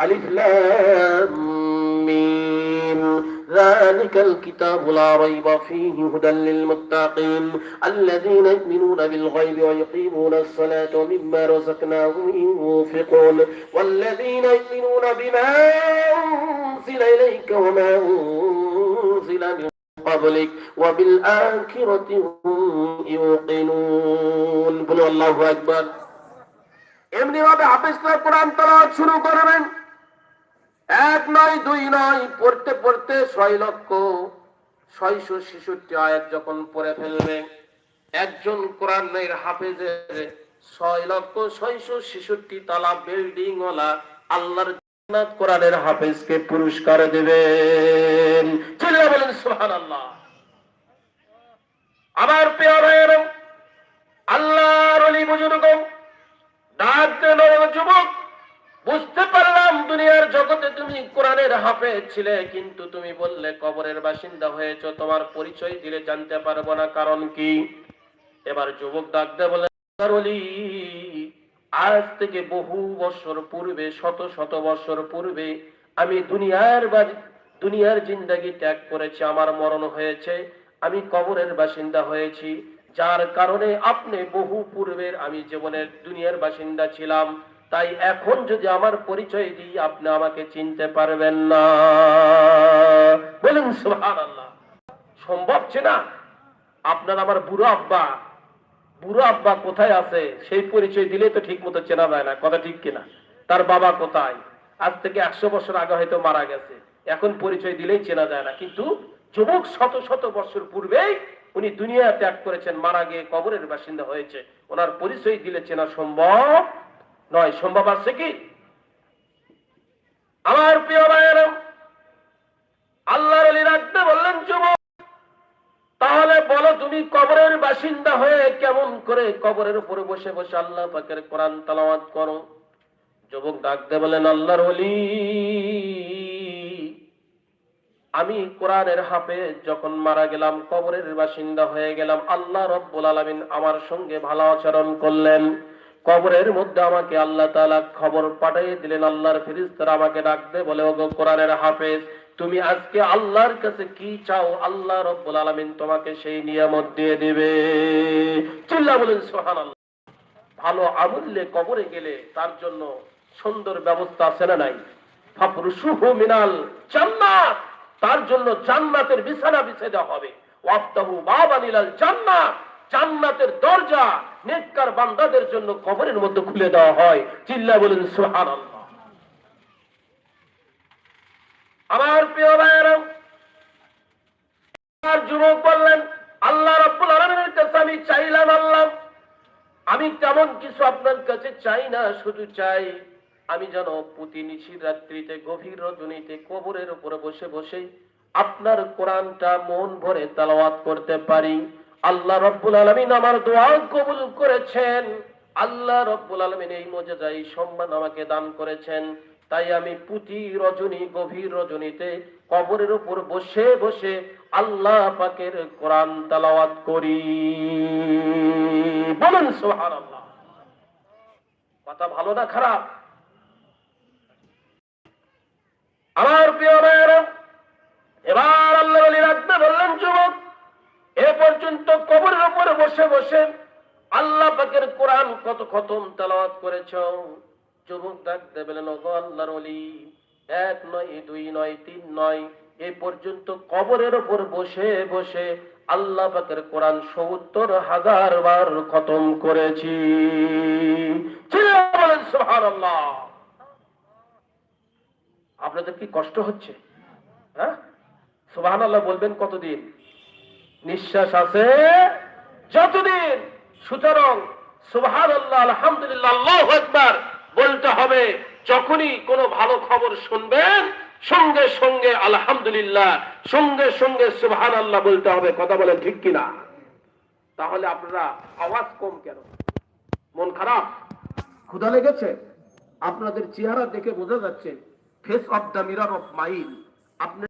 ألف لام ميم. ذلك الكتاب لا ريب فيه هدى للمتقين. الذين يؤمنون بالغيب ويقيمون الصلاة ومما رزقناهم ينفقون. والذين يؤمنون بما أنزل إليك وما أنزل من قبلك وبالآخرة هم يوقنون. بلو الله أكبر. এমনিভাবে হাফেজ القرآن তালাওয়াত شنو قرآن. এক নয়, দুই নয়, পড়তে পড়তে ছয় লক্ষ ছয়শো ছেষট্টি আয়াত যখন পড়ে ফেলবে, একজন কোরআনের হাফেজের ছয় লক্ষ ছয়শো ছেষট্টি তালা বিল্ডিং ওলা আল্লাহর জান্নাত কোরআনের হাফেজকে পুরস্কার দেবেন। চিল্লা বলেন, সুবহানাল্লাহ। আমার প্রিয় কোরআনের হাফেজ ছিলে, কিন্তু তুমি বললে কবরের বাসিন্দা হয়েছো, তোমার পরিচয় দিলে জানতে পারব না, কারণ কি? এবার যুবক ডাক দে বলে আজ থেকে বহু বছর পূর্বে, শত শত বছর পূর্বে, আমি দুনিয়ার দুনিয়ার জিন্দাগি ত্যাগ করেছি, আমার মরণ হয়েছে, আমি কবরের বাসিন্দা হয়েছি। যার কারণে আপনি বহু পূর্বের আমি জীবনের দুনিয়ার বাসিন্দা ছিলাম। তাই এখন যদি আমার পরিচয় দিই, আপনি আমাকে চিনতে পারবেন না। বলেন সম্ভব ছে না? আপনার আমার বুড়ো আব্বা বুড়ো আব্বা কোথায় আছে? সেই পরিচয় দিলে তো ঠিক মতো চেনা যায় না, কথা ঠিক কিনা। তার বাবা কোথায়? আজ থেকে একশো বছর আগে হয়তো মারা গেছে। এখন পরিচয় দিলেই চেনা যায় না। কিন্তু যুবক শত শত বছর পূর্বেই উনি দুনিয়া ত্যাগ করেছেন, মারা গিয়ে কবরের বাসিন্দা হয়েছে। ওনার পরিচয় দিলে চেনা সম্ভব নয়, সম্ভব আছে কি? আমার প্রিয় ভাইয়েরা, আল্লাহর আলী রাখতে বললেন, যুবক, তাহলে বলো তুমি কবরের বাসিন্দা হয়ে কেমন করে কবরের উপরে বসে বসে আল্লাহ পাকের কোরআন তালাওয়াত করো? যুবক ডাকতে বলেন আল্লাহর ওলি আমি কোরআনের হাফে যখন মারা গেলাম, কবরের বাসিন্দা হয়ে গেলাম, আল্লাহ রব্বুল আলামিন আমার সঙ্গে ভালো আচরণ করলেন। কবরের মধ্যে আমাকে আল্লাহ তাআলা খবর পাঠিয়ে দিলেন, আল্লাহর ফেরেশতারা আমাকে ডাকতে বলে, ওগো কোরআনের হাফেজ, তুমি আজকে আল্লাহর কাছে কি চাও? আল্লাহ রব্বুল আলামিন তোমাকে সেই নিয়ামত দিয়ে দিবে। চিল্লা বলেন, সুবহানাল্লাহ। ভালো আমুল্যে কবরে গেলে তার জন্য সুন্দর ব্যবস্থা আছে না নাই? ফাফরুসুহু মিনাল জান্নাত, তার জন্য জান্নাতের বিছানা বিছে দেওয়া হবে। ওয়াফতাহু বাবানিলাল জান্নাত, জান্নাতের দরজা নেককার বান্দাদের জন্য কবরের মধ্যে খুলে দেওয়া হয়। চিল্লা বলেন, সুবহানাল্লাহ। আমার প্রিয় ভাইয়েরা যুবক বললেন, আল্লাহ রাব্বুল আলামিনের কাছে আমি চাইলাম আল্লাহ। আমি তেমন কিছু আপনার কাছে চাই না, শুধু চাই আমি যেন প্রতি নিশির রাত্রিতে, গভীর রজনীতে কবরের উপরে বসে বসে আপনার কোরআনটা মন ভরে তালাওয়াত করতে পারি। আল্লাহ রব্বুল আলমিন আমার দোয়া কবুল করেছেন। আল্লাহ রব্বুল আলমিন এই মজাজা এই সম্মান আমাকে দান করেছেন। তাই আমি প্রতি রজনী, গভীর রজনীতে কবরের উপর বসে বসে আল্লাহ পাকের কোরআন তালাওয়াত করি। বলুন, সুবহানাল্লাহ। কথা ভালো না খারাপ? আমার প্রিয় ভাইয়েরা এবার আল্লাহ আলী রাখতে বললেন যুবক এ পর্যন্ত কবরের উপরে বসে আল্লাহ পাকের কোরআন কত খতম তেলাওয়াত করেছ? যুবক ডাকতে বলেন ওগো আল্লাহর অলি এক নয়, দুই নয়, তিন নয় এই পর্যন্ত কবরের উপর বসে বসে আল্লাহ পাকের কোরআন সত্তর হাজার বার খতম করেছি। আপনাদের কি কষ্ট হচ্ছে? হ্যাঁ? সুবাহান আল্লাহ বলবেন কতদিন? নিঃশ্বাস আছে? যতদিন সুতরাং সুবাহান আল্লাহ আলহামদুলিল্লাহ একবার বলতে হবে, যখনই কোনো ভালো খবর শুনবেন, সঙ্গে সঙ্গে আলহামদুলিল্লাহ, সঙ্গে সঙ্গে সুবহান আল্লাহ বলতে হবে, কথা বলেন ঠিক কিনা? তাহলে আপনারা আওয়াজ কম কেন? মন খারাপ? ক্ষুধা লেগেছে? আপনাদের চেহারা দেখে বোঝা যাচ্ছে face of the mirror of mind আপনি